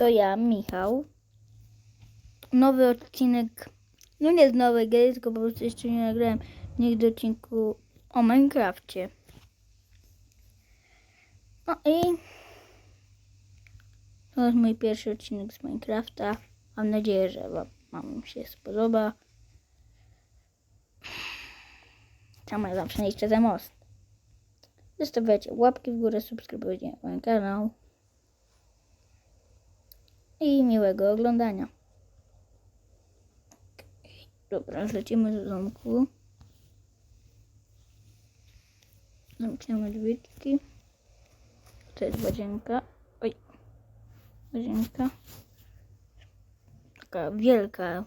ja, Michał. Nowy odcinek, no nie z nowej gry, tylko po prostu jeszcze nie nagrałem nigdy odcinku o Minecrafcie. No i to jest mój pierwszy odcinek z Minecrafta. Mam nadzieję, że wam, się spodoba. Trzeba zawsze jeszcze za most. Zostawiacie łapki w górę, subskrybujcie mój kanał. I miłego oglądania. Dobra, lecimy do domku. Zamkniemy drzwiczki. To jest łazienka. Oj. Łazienka. Taka wielka.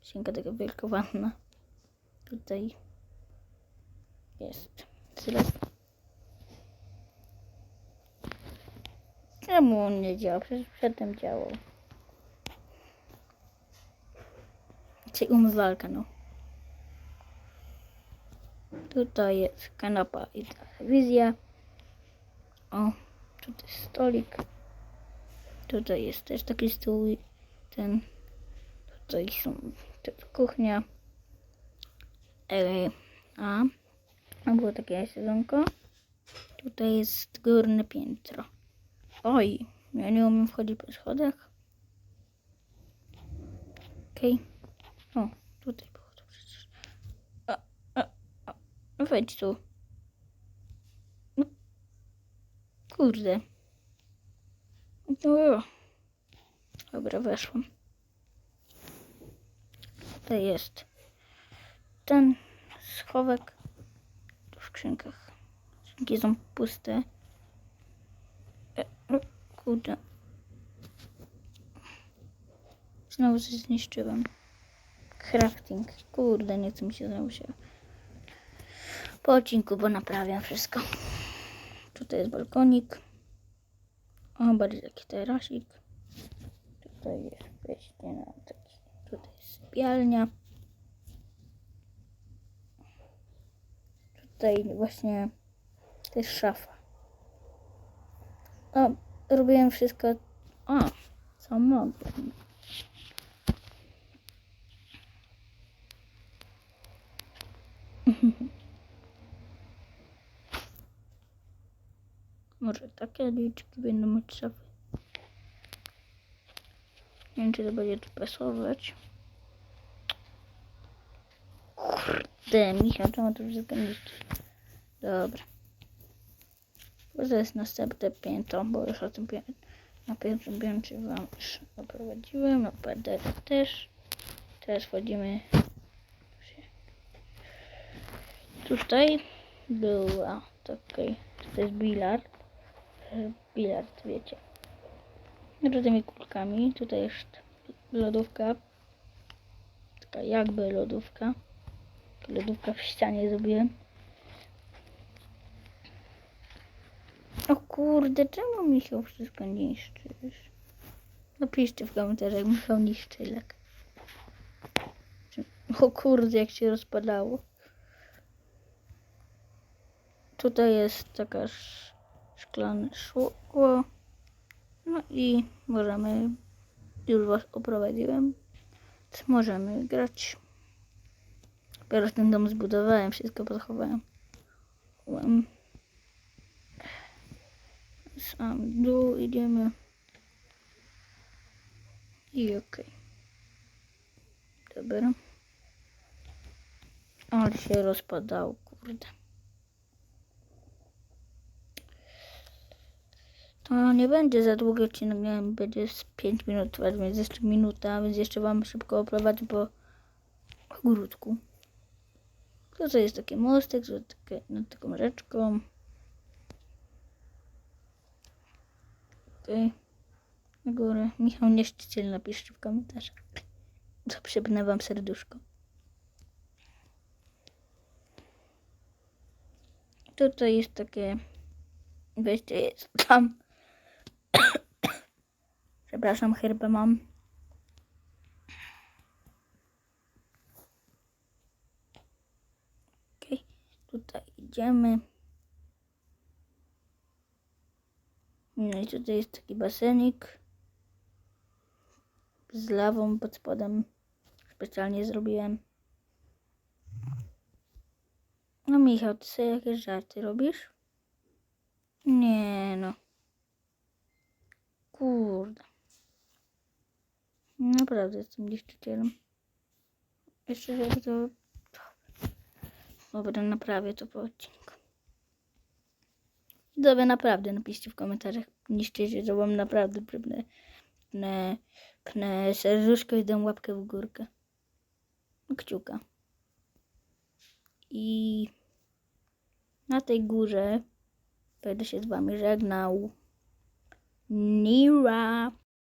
Łazienka taka wielka wanna. Tutaj jest. Czemu on nie działa? Przecież przedtem działał. Czyli umywalka, no. Tutaj jest kanapa i telewizja. O, tutaj stolik. Tutaj jest też taki stół. Ten. Tutaj są to jest kuchnia. E, a, a było takie sezonko. Tutaj jest górne piętro. Oj, ja nie umiem wchodzić po schodach. Okej. O, tutaj było to przecież. A, a, a. No wejdź tu. No. Kurde. No. Dobra, weszłam. Tutaj jest ten schowek. W skrzynkach. Skrzynki są puste. Kurde. Znowu coś zniszczyłem. Crafting. Kurde, nie chcę mi się znowu się. Po odcinku, bo naprawiam wszystko. Tutaj jest balkonik. O, bardziej taki terasik. Tutaj jest wejście na taki. Tutaj jest sypialnia. Tutaj właśnie to jest szafa. O, robiłem wszystko. O, co mogę. Może takie liczki będą od szafy. Nie wiem, czy to będzie tu pasować. Kurde, Michał, czemu to wszystko niszczy? Dobra. To jest następne piętro, bo już o tym pię na pierwszym piętrze wam już oprowadziłem, na paderze też. Teraz wchodzimy Tutaj była taki, to jest bilard. Bilard, wiecie. Różnymi kulkami. Tutaj jest lodówka. Taka jakby lodówka. Lodówka w ścianie zrobiłem. O kurde, czemu mi się wszystko niszczysz? Napiszcie w komentarzach, Michał niszczylek. O kurde, jak się rozpadało. Tutaj jest taka sz- szklane szkło. No i możemy, już was oprowadziłem, możemy grać. Dopiero ten dom zbudowałem, wszystko pochowałem. Um, Sam dół idziemy. I okej. Dobra. Ale się rozpadało, kurde. To nie będzie za długi odcinek, nie wiem, będzie z 5 minut trwać, więc jeszcze minuta, więc jeszcze wam szybko oprowadzę po ogródku. Tutaj jest taki mostek z takie, nad taką rzeczką. Okej. Na górę. Michał Nieszczyciel napiszcie w komentarzach. To przypnę wam serduszko. Tutaj jest takie wejście jest tam. Przepraszam, herbę mam. Okej, tutaj idziemy. No i tutaj jest taki basenik. z lawą pod spodem. Specjalnie zrobiłem. No Michał, ty sobie jakieś żarty robisz? Nie no. Kurde. Naprawdę jestem niszczycielem. Jeszcze jak to... Dobra, naprawię to po odcinku. Dobra, naprawdę napiszcie w komentarzach. Niszczycie, to wam naprawdę pnę, pnę, pnę serduszko i dam łapkę w górkę. Kciuka. I na tej górze będę się z wami żegnał. Nira.